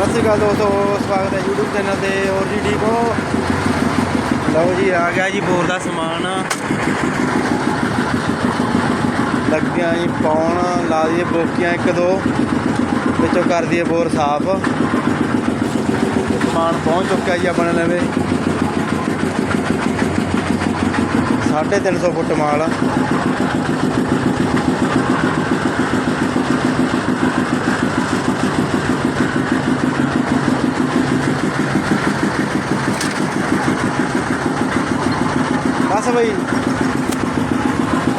ਸਤਿ ਸ਼੍ਰੀ ਅਕਾਲ ਦੋਸਤੋ, ਸਵਾਗਤ ਹੈ YouTube ਚੈਨਲ ਤੇ, ਹੋਰ ਜੀ ਠੀਕ ਹੋ? ਲਓ ਜੀ, ਆ ਗਿਆ ਜੀ ਬੋਰ ਦਾ ਸਮਾਨ। ਲੱਗਿਆ ਜੀ ਪਾਉਣ ਲਾ ਦਈਏ ਬੋਕੀਆਂ ਇੱਕ ਦੋ, ਵਿੱਚੋਂ ਕਰ ਦਈਏ ਬੋਰ ਸਾਫ਼। ਸਮਾਨ ਪਹੁੰਚ ਚੁੱਕਿਆ ਜੀ ਆਪਣੇ ਲਵੇ। 350 ਫੁੱਟ ਮਾਲ। ਬਸ ਬਈ।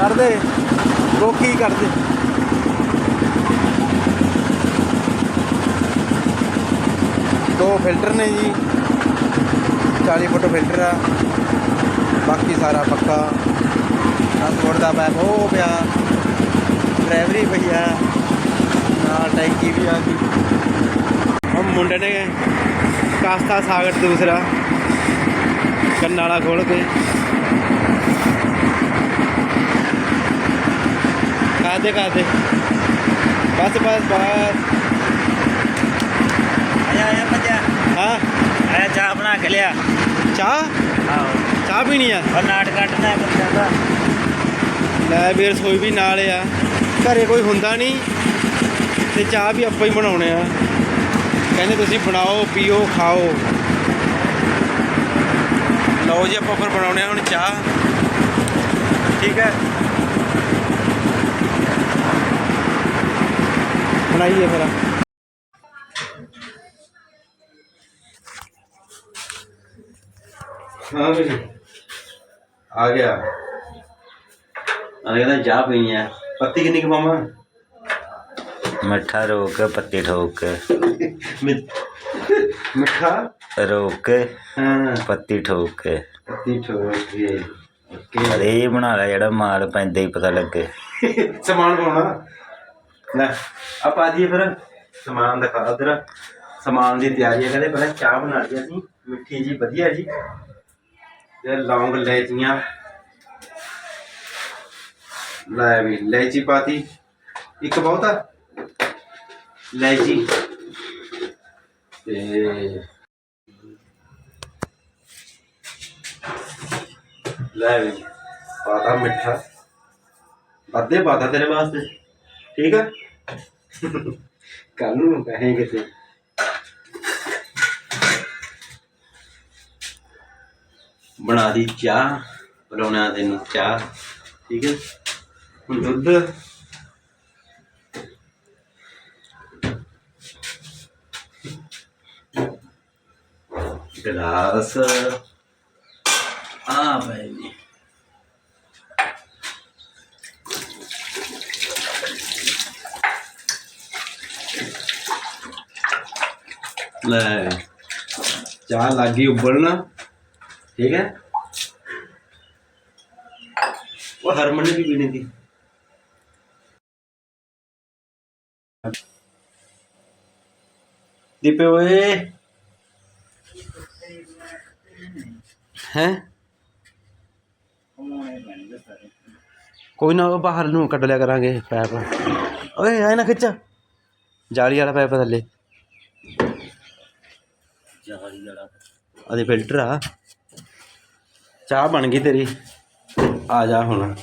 ਕਰਦੇ। ਰੋਕੀ ਕਰਦੇ। ਦੋ ਫਿਲਟਰ ਨੇ ਜੀ। 40 ਫੁੱਟ ਫਿਲਟਰ ਆ। ਬਾਕੀ ਸਾਰਾ ਪੱਕਾ। 10 ਫੁੱਟ ਦਾ ਪੈਪ ਉਹ ਪਿਆ। ਡਰਾਈਵਰੀ ਪਈ ਆ। ਨਾਲ ਟੈਂਕੀ ਵੀ ਆ ਗਈ ਉਹ ਮੁੰਡੇ ਨੇ ਕਾਸਤਾ ਸਾਗਰ ਦੂਸਰਾ। ਕੰਨ ਵਾਲਾ ਖੋਲ ਕੇ। ਕਾਦੇ ਕਾਦੇ ਬਸ ਬਸ ਬਸ ਆਇਆ ਆਇਆ ਬੱਜਾ ਹਾਂ। ਆਇਆ ਚਾਹ ਬਣਾ ਕੇ ਲਿਆ। ਚਾਹ? ਆਹੋ। ਚਾਹ ਪੀਣੀ ਆ? ਔਰ ਨਾਟ ਕੱਟਣਾ ਹੈ ਬੱਚਾ ਦਾ। ਲੈ ਵੀ ਰਸੋਈ ਵੀ ਨਾਲ ਆ। ਘਰੇ ਕੋਈ ਹੁੰਦਾ ਨਹੀਂ। ਤੇ ਚਾਹ ਵੀ ਆਪਾਂ ਹੀ ਬਣਾਉਣੇ ਆ। ਕਹਿੰਦੇ ਤੁਸੀਂ ਬਣਾਓ ਪੀਓ ਖਾਓ। ਲਓ ਜੀ ਆਪਾਂ ਫਿਰ ਬਣਾਉਣੇ ਆ ਹੁਣ ਚਾਹ। ਠੀਕ ਹੈ? ਬਣਾਈਏ ਫਿਰ। ਹਾਂ ਵੀ ਆ ਗਿਆ। ਅਰੇ ਕਹਿੰਦਾ ਚਾਹ ਪੀਣੀ ਆ। ਪੱਤੀ ਕਿੰਨੀ ਕੁ ਪਾਵਾਂ? ਮਿੱਠਾ ਰੋਕ ਕੇ ਪੱਤੀ ਠੋਕ। ਕੇ ਮਿੱਠਾ? ਰੋਕ ਕੇ ਹਾਂ। ਪੱਤੀ ਠੋਕ। ਕੇ ਪੱਤੀ ਠੋਕ ਕੇ। ਅਰੇ ਇਹ ਬਣਾ ਲੈ ਜਿਹੜਾ ਮਾਲ ਪੈਂਦਾ ਹੀ ਪਤਾ ਲੱਗੇ। ਸਮਾਨ ਪਾਉਣਾ। ਲੈ ਆ ਪਾ ਫਿਰ ਸਮਾਨ ਦਿਖਾ, ਉਧਰ ਸਮਾਨ ਦੀ ਤਿਆਰੀ ਹੈ, ਕਹਿੰਦੇ ਪਹਿਲਾਂ ਚਾਹ ਬਣਾ ਲਈ ਅਸੀਂ, ਮਿੱਠੀ ਜੀ, ਵਧੀਆ ਜੀ। ਤੇ ਲੌਂਗ ਲੈਚੀਆਂ ਲੈ ਵੀ ਲੈਚੀ ਪਾਤੀ। ਇੱਕ ਬਹੁਤਾ ਆ। ਲੈਚੀ ਤੇ ਲੈ ਵੀ, ਪਾਤਾ ਮਿੱਠਾ। ਅੱਧੇ ਪਾਤਾ ਤੇਰੇ ਵਾਸਤੇ। ਠੀਕ ਆ? ਕੱਲ ਨੂੰ ਕਹੇ ਕਿਤੇ ਬਣਾ ਦੀ ਚਾਹ ਬਣਾਉਣਾ ਤੈਨੂੰ ਚਾਹ ਠੀਕ ਹੈ ਹੁਣ ਦੁੱਧ। ਗਲਾਸ। ਆ ਭਾਈ ਲੈ। ਚਾਹ ਲੱਗੀ ਉਬਲਣਾ ਠੀਕ ਹੈ? ਉਹ ਹਰਮਨ ਨੇ ਵੀ ਪੀਣੀ ਸੀ। ਦੀਪੇ ਓਏ। ਹੈ? ਕੋਈ ਨਾ, ਉਹ ਬਾਹਰ ਨੂੰ ਕੱਢ ਲਿਆ ਕਰਾਂਗੇ ਪੈਪ। ਓਏ, ਐ ਨਾ ਖਿੱਚ। ਜਾਲੀ ਵਾਲਾ ਪੈਪ ਥੱਲੇ। ਜਾਲੀ ਵਾਲਾ ਉਹਦੇ ਫਿਲਟਰ ਆ। ਚਾਹ ਬਣ ਗਈ ਤੇਰੀ। ਆ ਜਾ ਹੁਣ।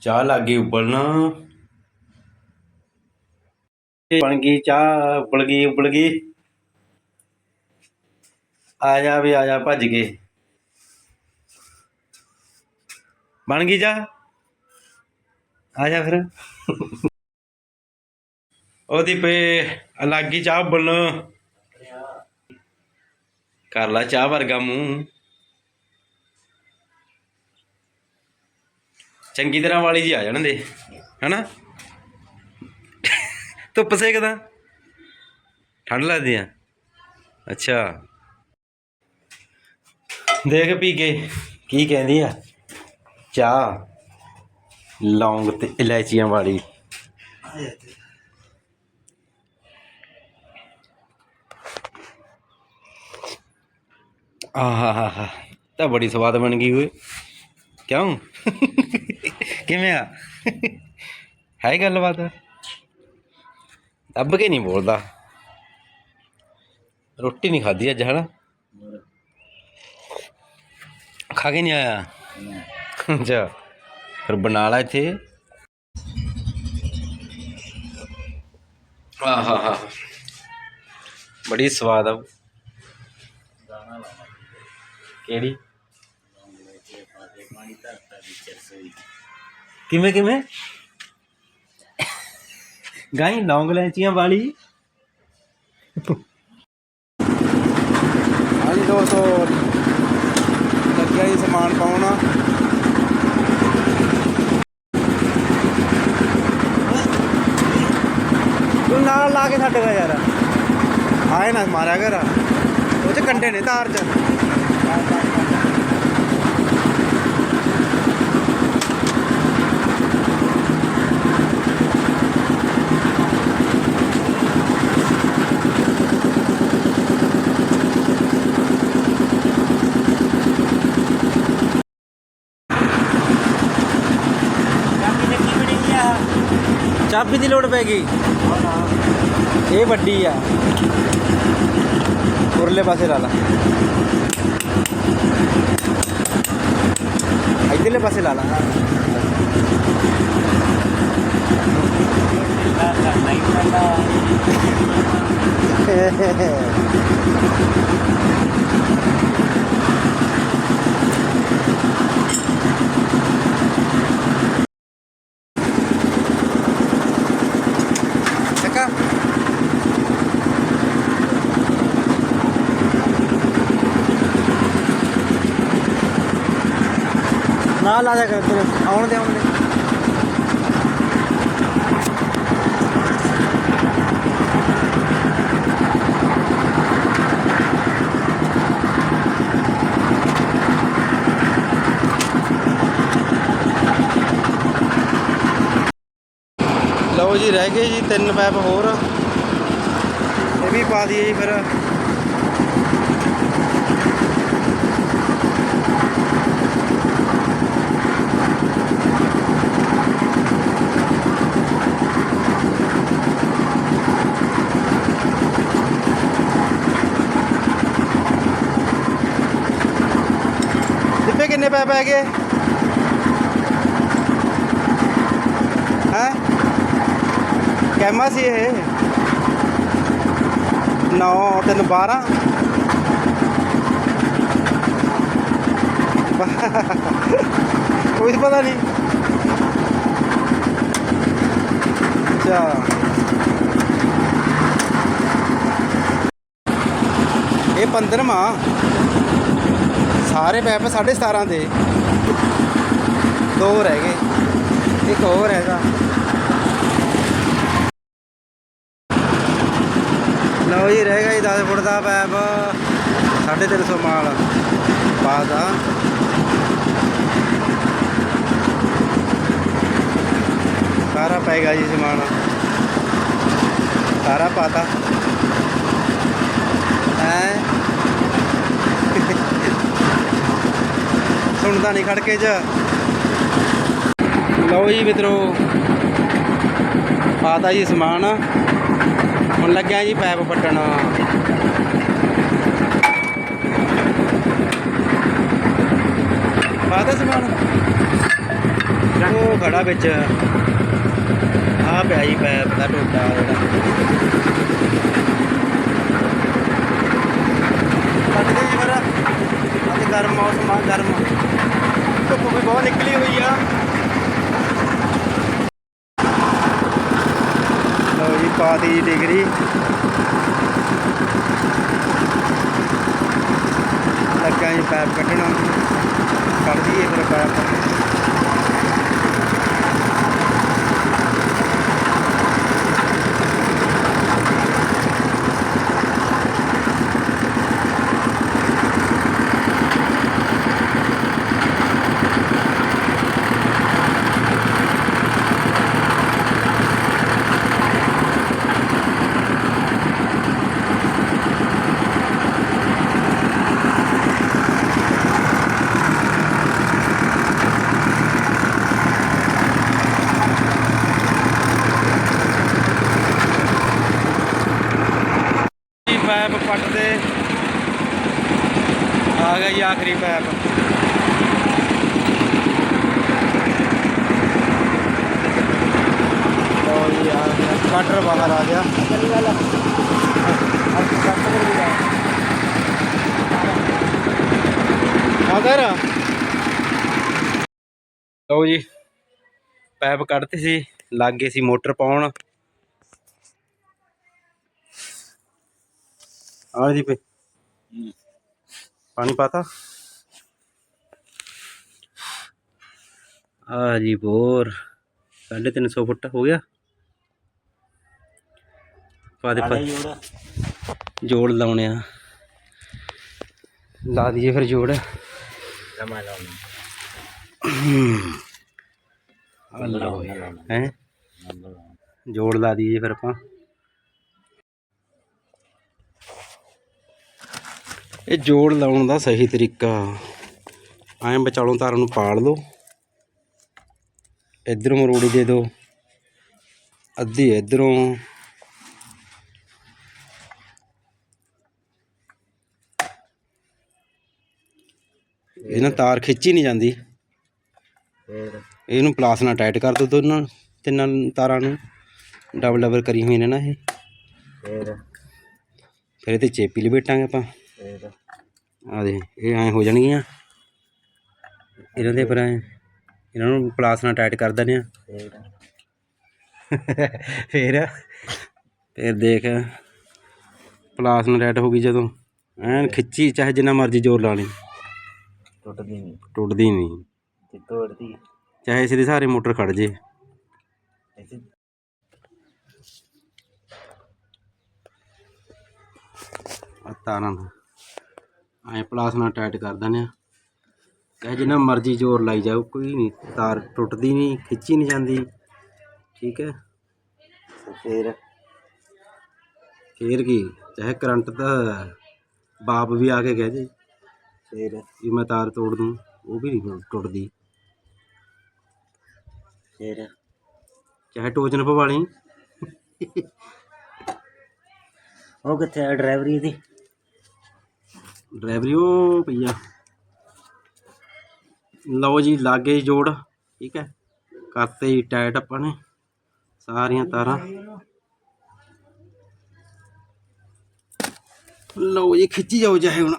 ਚਾਹ ਲੱਗੀ ਉਬਲਣਾ। ਬਣ ਗਈ, ਚਾਹ ਉਬਲ ਗਈ ਉਬਲ ਗਈ। ਆ ਜਾ ਵੀ ਆ ਜਾ, ਭੱਜ ਕੇ ਬਣ ਗਈ ਚਾਹ? ਆ ਜਾ ਫਿਰ। ਉਹਦੀ ਪੇ ਅਲੱਗ ਹੀ ਚਾਹ ਬਣ। ਕਰ ਲਾ ਚਾਹ ਵਰਗਾ ਮੂੰਹ। ਚੰਗੀ ਤਰ੍ਹਾਂ ਵਾਲੀ ਜੀ ਆ ਜਾਣ ਦੇ, ਹਨਾ? ਧੁੱਪ ਸੇਕਦਾ। ਠੰਡ ਲੱਗਦੀ ਆ। ਅੱਛਾ। ਦੇਖ ਪੀ ਕੇ, ਕੀ ਕਹਿੰਦੀ ਆ? ਚਾਹ। ਲੌਂਗ ਤੇ ਇਲਾਇਚੀਆਂ ਵਾਲੀ ਆਹਾਹਾ ਤਾਂ ਬੜੀ ਸਵਾਦ ਬਣ ਗਈ ਓਏ ਕਿਉਂ ਕਿਵੇਂ ਆ ਹੈ ਗੱਲਬਾਤ ਦੱਬ ਕੇ ਨਹੀਂ ਬੋਲਦਾ ਰੋਟੀ ਨਹੀਂ ਖਾਧੀ ਅੱਜ ਹਨਾ ਖਾ ਕੇ ਨਹੀਂ ਆਇਆ ਅੱਛਾ ਫਿਰ ਬਣਾ ਲਾ ਇੱਥੇ। ਆਹਾ ਹਾ ਬੜੀ ਸਵਾਦ ਆ ਕਿਹੜੀ? ਕਿਵੇਂ ਕਿਵੇਂ? ਗਾਈ ਲੌਂਗ ਲੈਚੀਆਂ ਵਾਲੀ। ਹਾਂਜੀ ਦੋਸਤੋ ਲੱਗਿਆ ਜੀ ਸਮਾਨ ਪਾਉਣਾ। ਤੂੰ ਨਾਲ ਲਾ ਕੇ ਛੱਡ ਗਾ ਯਾਰ। ਆਏ ਨਾ ਮਾਰਿਆ ਕਰ। ਉਹ ਚ ਕੰਡੇ ਨੇ ਤਾਰ ਚ। ਚਾਬੀ ਦੀ ਲੋੜ ਪੈ ਗਈ। ਇਹ ਵੱਡੀ ਆ। ਉਰਲੇ ਪਾਸੇ ਲਾ ਲਾ। ਇਧਰਲੇ ਪਾਸੇ ਲਾ ਲਾ। ਚੱਕਾ ਨਾਲ ਲਾ ਜਾ ਕਰ ਤੇਰੇ ਆਉਣ ਦੇ ਆਉਣ ਦੇ। ਲਓ ਜੀ ਰਹਿ ਗਏ ਜੀ ਤਿੰਨ ਪੈਪ ਹੋਰ। ਇਹ ਵੀ ਪਾ ਦਈਏ ਜੀ ਫਿਰ। ਦਿੱਪੇ ਕਿੰਨੇ ਪੈਪ ਹੈ? ਕੈਮਾ ਸੀ ਇਹ। 9 3 12 ਕੋਈ ਪਤਾ ਨਹੀਂ। ਅੱਛਾ। ਇਹ 15ਵਾਂ ਸਾਰੇ ਪੈਪ 17.5 ਦੇ। ਦੋ ਰਹਿ ਗਏ। ਇੱਕ ਹੋਰ ਹੈਗਾ ਲਓ ਜੀ, ਰਹਿ ਗਿਆ 10 ਫੁੱਟ ਦਾ ਪੈਪ 350 ਮਾਲ। ਪਾਸ ਆ ਸਾਰਾ ਪੈ ਜੀ ਸਮਾਨ। ਸਾਰਾ ਪਾਤਾ ਐ ਸੁਣਦਾ ਨਹੀਂ ਖੜਕੇ ਚ। ਲਓ ਜੀ ਮਿੱਤਰੋ, ਪਾਤਾ ਜੀ ਸਮਾਨ। ਹੁਣ ਲੱਗਿਆ ਜੀ ਪੈਪ ਪੱਟਣ ਪਾਤਾ ਸਮਾਨ? ਉਹ ਖੜਾ ਵਿੱਚ। ਆ ਪਿਆ ਜੀ ਪੈਪ ਦਾ ਟੋਟਾ ਜਿਹੜਾ। ਪੱਟ ਦੇ ਜੀ ਫਿਰ। ਅੱਜ ਗਰਮ ਮੌਸਮ ਆ, ਗਰਮ। ਧੁੱਪ ਵੀ ਬਹੁਤ ਨਿਕਲੀ ਹੋਈ ਆ ਲਓ ਜੀ ਪਾਤੀ ਡਿਗਰੀ ਲੱਗਾ ਜੀ ਪੈਪ ਕੱਢਣਾ ਆਖਰੀ ਪੈਪ। ਲਓ ਜੀ, ਆ ਗਿਆ। ਕਟਰ ਬਾਹਰ ਆ ਗਿਆ। ਆਦਰ ਲਓ ਜੀ, ਪੈਪ ਕੱਢਤੇ ਸੀ, ਲੱਗ ਗਏ ਸੀ ਮੋਟਰ ਪਾਉਣ। ਆ ਜੀ ਪੇ ਪਾਣੀ ਪਾਤਾ? ਆ ਜੀ ਬੋਰ ਸਾਢੇ ਤਿੰਨ ਸੌ ਫੁੱਟ ਹੋ ਗਿਆ। ਪਾ ਦੇ ਪਾ। ਜੋੜ। ਲਾਉਣੇ ਆ। ਲਾ ਦਈਏ ਫਿਰ ਜੋੜ। ਜਮਾ ਲਾਉਣੀ। ਹੈ। ਜੋੜ ਲਾ ਦਈਏ ਫਿਰ ਆਪਾਂ। ਇਹ ਜੋੜ ਲਾਉਣ ਦਾ ਸਹੀ ਤਰੀਕਾ। ਐਂ ਵਿਚਾਲੋਂ ਤਾਰਾਂ ਨੂੰ ਪਾੜ ਲਓ। ਇਧਰੋਂ ਮਰੋੜੀ ਦੇ ਦਿਓ। ਅੱਧੀ ਇਧਰੋਂ। ਇਹ ਨਾ ਤਾਰ ਖਿੱਚੀ ਨਹੀਂ ਜਾਂਦੀ। ਇਹਨੂੰ ਪਲਾਸ ਨਾਲ ਟਾਈਟ ਕਰ ਦੋ ਦੋਨਾਂ ਤਿੰਨਾਂ ਤਾਰਾਂ ਨੂੰ। ਡਬਲ ਡਬਲ ਕਰੀ ਹੋਈ ਨੇ ਨਾ ਇਹ। ਫੇਰ? ਇਹਤੇ ਚੇਪੀ ਲਪੇਟਾਂਗੇ ਆਪਾਂ। ਫੇਰ ਆ ਦੇ ਇਹ ਐਂ ਹੋ ਜਾਣਗੀਆਂ। ਇਹਨਾਂ ਦੇ ਪਰ ਐਂ ਇਹਨਾਂ ਨੂੰ ਪਲਾਸ ਨਾਲ ਟਾਈਟ ਕਰ ਦਿੰਦੇ ਆ। ਫੇਰ? ਫਿਰ ਫਿਰ ਦੇਖ ਪਲਾਸ ਨਾਲ ਟਾਈਟ ਹੋ ਗਈ ਜਦੋਂ। ਐਨ ਖਿੱਚੀ ਚਾਹੇ ਜਿੰਨਾ ਮਰਜ਼ੀ ਜ਼ੋਰ ਲਾ ਲਈ ਟੁੱਟਦੀ ਨਹੀਂ। ਟੁੱਟਦੀ ਨਹੀਂ। ਤੇ ਤੋੜਦੀ ਚਾਹੇ ਦੇ ਸਾਰੇ ਮੋਟਰ ਖੜ ਜੇ। ਇੱਥੇ। ਆ ਤਾਰਾਂ ਦਾ। ਐ ਪਲਾਸ ਨਾਲ ਟਾਈਟ ਕਰ ਦਿੰਦੇ ਆ ਚਾਹੇ ਜਿੰਨਾ ਮਰਜ਼ੀ ਜ਼ੋਰ ਲਾਈ ਜਾਓ, ਕੋਈ ਨਹੀਂ, ਤਾਰ ਟੁੱਟਦੀ ਨਹੀਂ, ਖਿੱਚੀ ਨਹੀਂ ਜਾਂਦੀ। ਠੀਕ ਹੈ? ਤੇ ਫੇਰ ਫੇਰ ਕੀ, ਚਾਹੇ ਕਰੰਟ ਦਾ ਬਾਪ ਵੀ ਆ ਕੇ ਕਹਿ ਜੇ, ਫੇਰ ਵੀ ਮੈਂ ਤਾਰ ਤੋੜ ਦੂੰ, ਉਹ ਵੀ ਨਹੀਂ ਟੁੱਟਦੀ। ਫੇਰ ਚਾਹੇ ਟੋਚਨ ਪਵਾ ਲਈ। ਉਹ ਕਿੱਥੇ ਆ, ਡਰਾਈਵਰੀ ਦੀ? ਡਰਾਈਵਰੀ ਉਹ ਪਈਆ ਲਓ ਜੀ ਲਾਗੇ ਜੋੜ ਠੀਕ ਹੈ? ਕਰਤੇ ਜੀ ਟਾਈਟ ਆਪਾਂ ਨੇ ਸਾਰੀਆਂ ਤਾਰਾਂ। ਲਓ ਜੀ ਖਿੱਚੀ ਜਾਓ ਚਾਹੇ ਹੁਣ।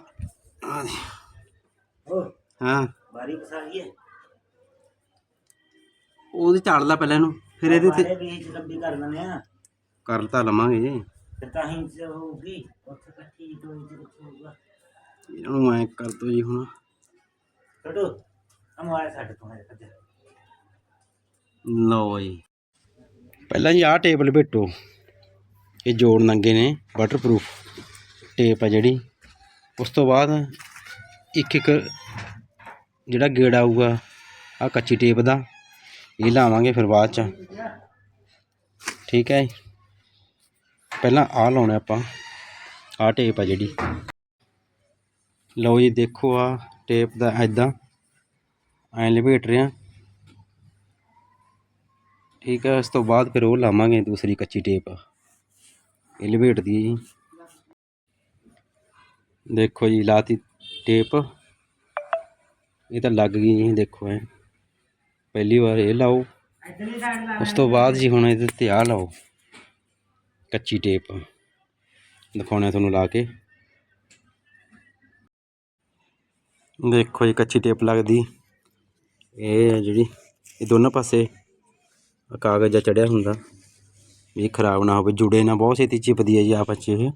ਦੇ ਹਾਂ। ਬਾਰੀ ਫਸਾ ਗਈ ਹੈ ਉਹਦੀ ਝਾੜ ਲਾ ਪਹਿਲਾਂ ਇਹਨੂੰ ਫਿਰ ਇਹਦੇ ਤੇ ਲੰਬੀ ਕਰ ਦਿੰਦੇ ਆ। ਕਰ ਤਾਂ ਲਵਾਂਗੇ। ਫਿਰ ਤਾਂ ਹੀ ਹੋਊਗੀ। ਉੱਥੇ ਕੱਟੀ ਤੋਂ ਚ ਹੋਊਗਾ। ਇਹਨੂੰ ਐ ਕਰ ਦੋ ਜੀ ਹੁਣ। ਛੋਟੂ ਹਮਾਰੇ ਸਾਡੇ ਤੋਂ ਹੈ ਕੱਜਾ ਲਓ ਜੀ। ਪਹਿਲਾਂ ਜੀ ਆਹ ਟੇਬਲ ਭੇਟੋ। ਇਹ ਜੋੜ ਨੰਗੇ ਨੇ ਵਾਟਰਪ੍ਰੂਫ ਟੇਪ ਆ ਜਿਹੜੀ। ਉਸ ਤੋਂ ਬਾਅਦ ਇੱਕ ਇੱਕ ਜਿਹੜਾ ਗੇੜ ਆਊਗਾ ਆ ਕੱਚੀ ਟੇਪ ਦਾ ਇਹ ਲਾਵਾਂਗੇ ਫਿਰ ਬਾਅਦ ਚ। ਠੀਕ ਹੈ ਜੀ। ਪਹਿਲਾਂ ਆਹ ਲਾਉਣਾ ਆਪਾਂ। ਆਹ ਟੇਪ ਆ ਜਿਹੜੀ। ਲਓ ਜੀ, ਦੇਖੋ ਆ ਟੇਪ ਦਾ ਐਦਾਂ ਐਂ ਲਪੇਟ ਰਿਹਾ ਠੀਕ ਹੈ ਉਸ ਤੋਂ ਬਾਅਦ ਫਿਰ ਉਹ ਲਾਵਾਂਗੇ ਦੂਸਰੀ ਕੱਚੀ ਟੇਪ ਇਹ ਲਪੇਟ ਦੀ ਜੀ। ਦੇਖੋ ਜੀ, ਲਾਤੀ ਟੇਪ ਇਹ ਤਾਂ ਲੱਗ ਗਈ ਜੀ, ਦੇਖੋ ਐ। ਪਹਿਲੀ ਵਾਰ ਇਹ ਲਾਓ। ਉਸ ਤੋਂ ਬਾਅਦ ਜੀ ਹੁਣ ਇਹਦੇ ਤੇ ਆ ਲਾਓ। ਕੱਚੀ ਟੇਪ ਦਿਖਾਉਣਾ ਤੁਹਾਨੂੰ ਲਾ ਕੇ। ਦੇਖੋ ਜੀ, ਕੱਚੀ ਟੇਪ ਲੱਗਦੀ। ਇਹ ਹੈ ਜਿਹੜੀ, ਇਹ ਦੋਨਾਂ ਪਾਸੇ ਆਹ ਕਾਗਜ਼ ਜਿਹਾ ਚੜਿਆ ਹੁੰਦਾ। ਵੀ ਖਰਾਬ ਨਾ ਹੋਵੇ, ਜੁੜੇ ਨਾ, ਬਹੁਤ ਛੇਤੀ ਚਿਪਦੀ ਹੈ ਜੀ ਆਪਸ 'ਚ ਇਹ।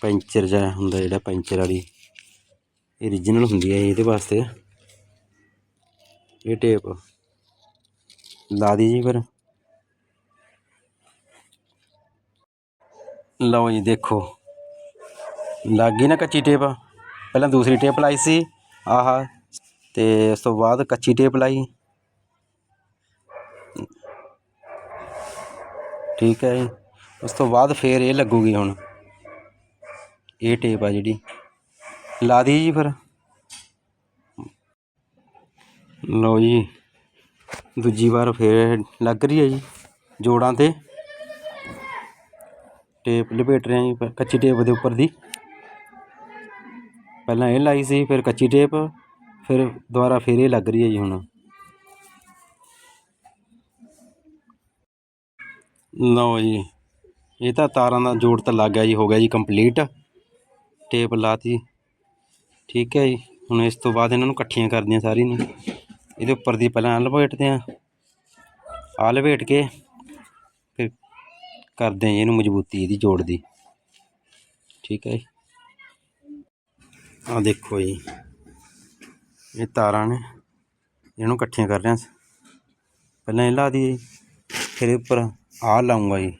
ਪੈਂਚਰ ਜਿਹਾ ਹੁੰਦਾ ਜਿਹੜਾ, ਪੈਂਚਰ ਵਾਲੀ। ਇਹ origignal ਹੁੰਦੀ ਹੈ ਇਹਦੇ ਵਾਸਤੇ। ਇਹ ਟੇਪ ਲਾ ਦੀ ਜੀ ਫਿਰ। ਲਓ ਜੀ, ਦੇਖੋ। ਲੱਗ ਗਈ ਨਾ ਕੱਚੀ ਟੇਪ। ਪਹਿਲਾਂ ਦੂਸਰੀ ਟੇਪ ਲਾਈ ਸੀ, ਆਹ, ਤੇ ਉਸ ਤੋਂ ਬਾਅਦ ਕੱਚੀ ਟੇਪ ਲਾਈ। ਠੀਕ ਹੈ ਜੀ। ਉਸ ਤੋਂ ਬਾਅਦ ਫੇਰ ਇਹ ਲੱਗੂਗੀ ਹੁਣ। ਇਹ ਟੇਪ ਆ ਜਿਹੜੀ। ਲਾ ਦੀ ਜੀ ਫਿਰ। ਲਓ ਜੀ। ਦੂਜੀ ਵਾਰ ਫੇਰ ਲੱਗ ਰਹੀ ਹੈ ਜੀ, ਜੋੜਾਂ ਤੇ। ਟੇਪ ਲਪੇਟ ਰਹੇ ਹਾਂ ਜੀ ਪ- ਕੱਚੀ ਟੇਪ ਦੇ ਉੱਪਰ ਦੀ। ਪਹਿਲਾਂ ਇਹ ਲਾਈ ਸੀ, ਫਿਰ ਕੱਚੀ ਟੇਪ, ਫਿਰ ਦੁਬਾਰਾ ਫਿਰ ਇਹ ਲੱਗ ਰਹੀ ਹੈ ਜੀ ਹੁਣ। ਲਓ ਜੀ, ਇਹ ਤਾਂ ਤਾਰਾਂ ਦਾ ਜੋੜ ਤਾਂ ਲੱਗ ਗਿਆ ਜੀ, ਹੋ ਗਿਆ ਜੀ ਕੰਪਲੀਟ ਟੇਪ ਲਾਤੀ। ਠੀਕ ਹੈ ਜੀ, ਹੁਣ ਇਸ ਤੋਂ ਬਾਅਦ ਇਹਨਾਂ ਨੂੰ ਇਕੱਠੀਆਂ ਕਰਦੀਆਂ ਸਾਰੀ ਨੂੰ। ਇਹਦੇ ਉੱਪਰ ਦੀ ਪਹਿਲਾਂ ਆਹ ਲਪੇਟਦੇ ਆ ਆਹ ਲਪੇਟ ਕੇ ਫਿਰ ਕਰਦੇ ਆ ਜੀ ਇਹਨੂੰ ਮਜ਼ਬੂਤੀ ਇਹਦੀ ਜੋੜ ਦੀ। ਠੀਕ ਹੈ ਜੀ। ਆਹ ਦੇਖੋ ਜੀ। ਇਹ ਤਾਰਾਂ ਨੇ, ਇਹਨੂੰ ਇਕੱਠੀਆਂ ਕਰ ਰਹੇ ਹਾਂ ਪਹਿਲਾਂ ਇਹ ਲਾ ਦੀ, ਫਿਰ ਇਹ ਉੱਪਰ ਆ ਲਾਉਂਗਾ ਜੀ।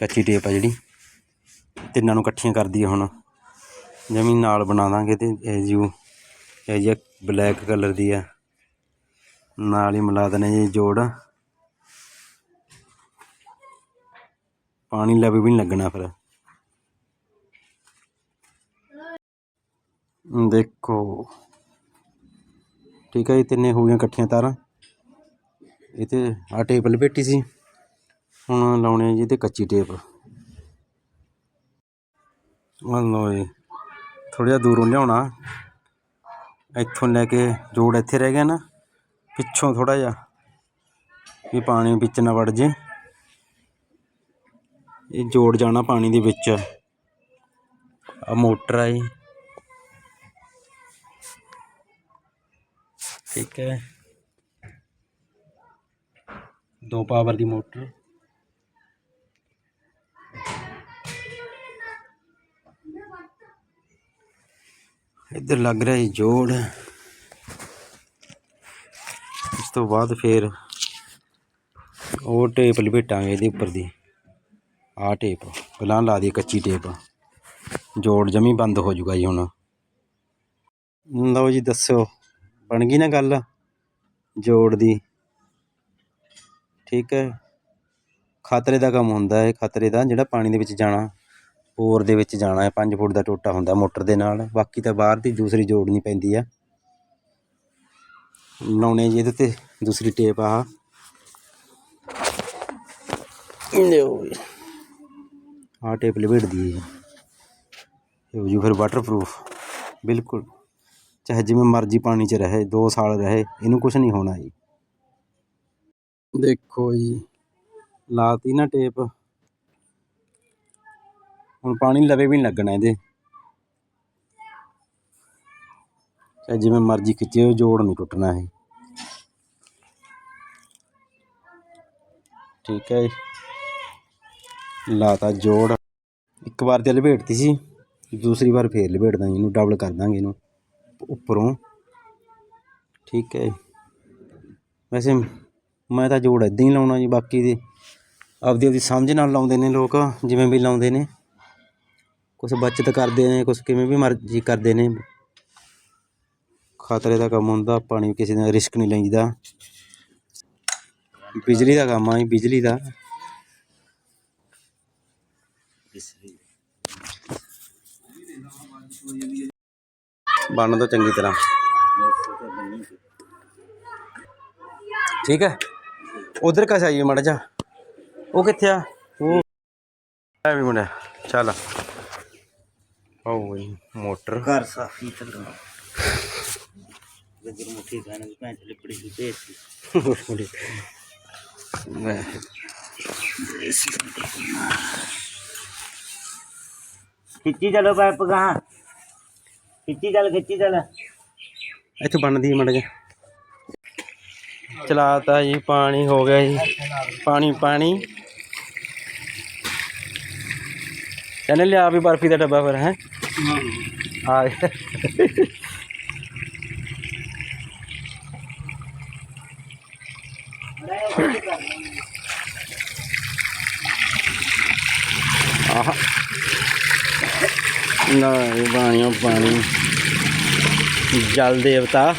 ਕੱਚੀ ਟੇਪ ਆ ਜਿਹੜੀ। ਤਿੰਨਾਂ ਨੂੰ ਇਕੱਠੀਆਂ ਕਰਦੀ ਹੈ ਹੁਣ। ਜਮੀ ਨਾਲ ਬਣਾ ਦਾਂਗੇ ਤੇ ਇਹ ਜੂ ਇਹ ਜਿਹਾ ਬਲੈਕ ਕਲਰ ਦੀ ਆ। ਨਾਲ ਹੀ ਮਿਲਾ ਦਨੇ ਜੀ ਜੋੜ। ਪਾਣੀ ਲਵੇ ਵੀ ਨਹੀਂ ਲੱਗਣਾ ਫਿਰ। ਦੇਖੋ। ਠੀਕ ਹੈ ਜੀ, ਤਿੰਨੇ ਹੋ ਗਈਆਂ ਇਕੱਠੀਆਂ ਤਾਰਾਂ। ਇਹ ਤੇ ਆ ਟੇਪ ਲਪੇਟੀ ਸੀ। ਹੁਣ ਲਾਉਣੇ ਆ ਜੀ ਤੇ ਕੱਚੀ ਟੇਪ। ਆਹ ਲਓ ਜੀ, ਥੋੜ੍ਹਾ ਜਿਹਾ ਦੂਰੋਂ ਲਿਆਉਣਾ। ਇੱਥੋਂ ਲੈ ਕੇ ਜੋੜ ਇੱਥੇ ਰਹਿ ਗਿਆ ਨਾ, ਪਿੱਛੋਂ ਥੋੜ੍ਹਾ ਜਿਹਾ ਵੀ ਪਾਣੀ ਵਿੱਚ ਨਾ ਵੜ ਜੇ। ਇਹ ਜੋੜ ਜਾਣਾ ਪਾਣੀ ਦੇ ਵਿੱਚ। ਆ ਮੋਟਰ ਆ ਜੀ। ਠੀਕ ਹੈ ਦੋ ਪਾਵਰ ਦੀ ਮੋਟਰ ਇੱਧਰ ਲੱਗ ਰਿਹਾ ਜੀ ਜੋੜ ਇਸ ਤੋਂ ਬਾਅਦ ਫਿਰ ਉਹ ਟੇਪ ਲਪੇਟਾਂਗੇ ਇਹਦੇ ਉੱਪਰ ਦੀ ਆਹ ਟੇਪ ਪਹਿਲਾਂ ਲਾ ਦੀ ਕੱਚੀ ਟੇਪ ਜੋੜ ਜਮੀ ਬੰਦ ਹੋ ਜਾਊਗਾ ਜੀ ਹੁਣ ਲਓ ਜੀ ਦੱਸੋ ਬਣ ਗਈ ਨਾ ਗੱਲ ਜੋੜ ਦੀ। ਠੀਕ ਹੈ। ਖਤਰੇ ਦਾ ਕੰਮ ਹੁੰਦਾ ਹੈ ਖਤਰੇ ਦਾ ਜਿਹੜਾ ਪਾਣੀ ਦੇ ਵਿੱਚ ਜਾਣਾ ਬੋਰ ਦੇ ਵਿੱਚ ਜਾਣਾ ਹੈ 5 ਫੁੱਟ ਦਾ ਟੋਟਾ ਹੁੰਦਾ ਮੋਟਰ ਦੇ ਨਾਲ। ਬਾਕੀ ਤਾਂ ਬਾਹਰ ਦੀ ਦੂਸਰੀ ਜੋੜਨੀ ਪੈਂਦੀ ਆ। ਲਾਉਣੇ ਜੀ ਇਹਦੇ ਤੇ ਦੂਸਰੀ ਟੇਪ ਆ। ਲਿਓ ਆਹ ਟੇਪ ਹੈ ਜੀ ਇਹ ਹੋ ਜੂ ਫਿਰ ਵਾਟਰਪ੍ਰੂਫ ਬਿਲਕੁਲ। ਚਾਹੇ ਜਿਵੇਂ ਮਰਜ਼ੀ ਪਾਣੀ 'ਚ ਰਹੇ 2 ਸਾਲ ਰਹੇ, ਇਹਨੂੰ ਕੁਝ ਨਹੀਂ ਹੋਣਾ ਜੀ। ਦੇਖੋ ਜੀ, ਲਾਤੀ ਨਾ ਟੇਪ। ਹੁਣ ਪਾਣੀ ਲਵੇ ਵੀ ਨਹੀਂ ਲੱਗਣਾ ਇਹਦੇ। ਚਾਹੇ ਜਿਵੇਂ ਮਰਜ਼ੀ ਖਿੱਚੇ ਜੋੜ ਨਹੀਂ ਟੁੱਟਣਾ ਇਹ। ਠੀਕ ਹੈ ਜੀ। ਲਾਤਾ ਜੋੜ। ਇੱਕ ਵਾਰ ਤੇ ਲਪੇਟਤੀ ਸੀ, ਦੂਸਰੀ ਵਾਰ ਫੇਰ ਲਪੇਟ ਦਾਂਗੇ ਇਹਨੂੰ ਡਬਲ ਕਰ ਦਾਂਗੇ ਇਹਨੂੰ। ਉੱਪਰੋਂ। ਠੀਕ ਹੈ ਜੀ। ਵੈਸੇ ਮੈਂ ਤਾਂ ਜੋੜ ਇਦਾਂ ਹੀ ਲਾਉਣਾ ਜੀ, ਬਾਕੀ ਦੇ ਆਪਦੀ ਆਪਦੀ ਸਮਝ ਨਾਲ ਲਾਉਂਦੇ ਨੇ ਲੋਕ, ਜਿਵੇਂ ਵੀ ਲਾਉਂਦੇ ਨੇ। ਕੁਛ ਬਚਤ ਕਰਦੇ ਨੇ, ਕੁਛ ਕਿਵੇਂ ਵੀ ਮਰਜ਼ੀ ਕਰਦੇ ਨੇ। ਖਤਰੇ ਦਾ ਕੰਮ ਹੁੰਦਾ ਪਾਣੀ ਕਿਸੇ ਦਾ ਰਿਸਕ ਨਹੀਂ ਲੈਂਦਾ ਬਿਜਲੀ ਦਾ ਕੰਮ ਆ ਜੀ, ਬਿਜਲੀ ਦਾ। ਬਣ ਦੋ ਚੰਗੀ ਤਰ੍ਹਾਂ ਠੀਕ ਹੈ ਉਧਰ ਕਾ ਚਾਹੀਏ ਮੜ ਜਾ ਉਹ ਕਿੱਥੇ ਆ ਉਹ ਐ ਵੀ ਮੁੰਡਾ ਚੱਲ ਆਓ ਜੀ ਮੋਟਰ ਘਰ ਸਾਫੀ ਤੱਕ ਗੱਜਰ ਮੁੱਠੀ ਗਾਣੇ ਦੀ ਭੈਣ ਲਿਪੜੀ ਦੀ ਭੇਜਤੀ ਮੈਂ ਖਿੱਚੀ ਚੱਲ ਖਿੱਚੀ ਚੱਲ। ਇੱਥੇ ਬਣਦੀ ਮੜ ਜਾ ਚਲਾਤਾ ਜੀ, ਪਾਣੀ ਹੋ ਗਿਆ ਜੀ। ਪਾਣੀ ਪਾਣੀ। ਕਹਿੰਦੇ ਲਿਆ ਵੀ ਬਰਫੀ ਦਾ ਡੱਬਾ ਫਿਰ, ਹੈ? ਆ ਆਹ। ਨਾ ਇਹ ਬਾਣੀਓ ਪਾਣੀ ਜਲ ਦੇਵਤਾ